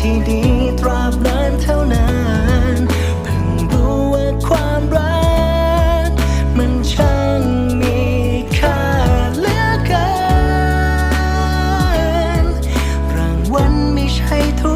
ที่ดีตราบนานเท่านั้นเพิ่งรู้ว่าความรัก มันช่างมีค่าเหลือเกินรางวัลไม่ใช่ทุก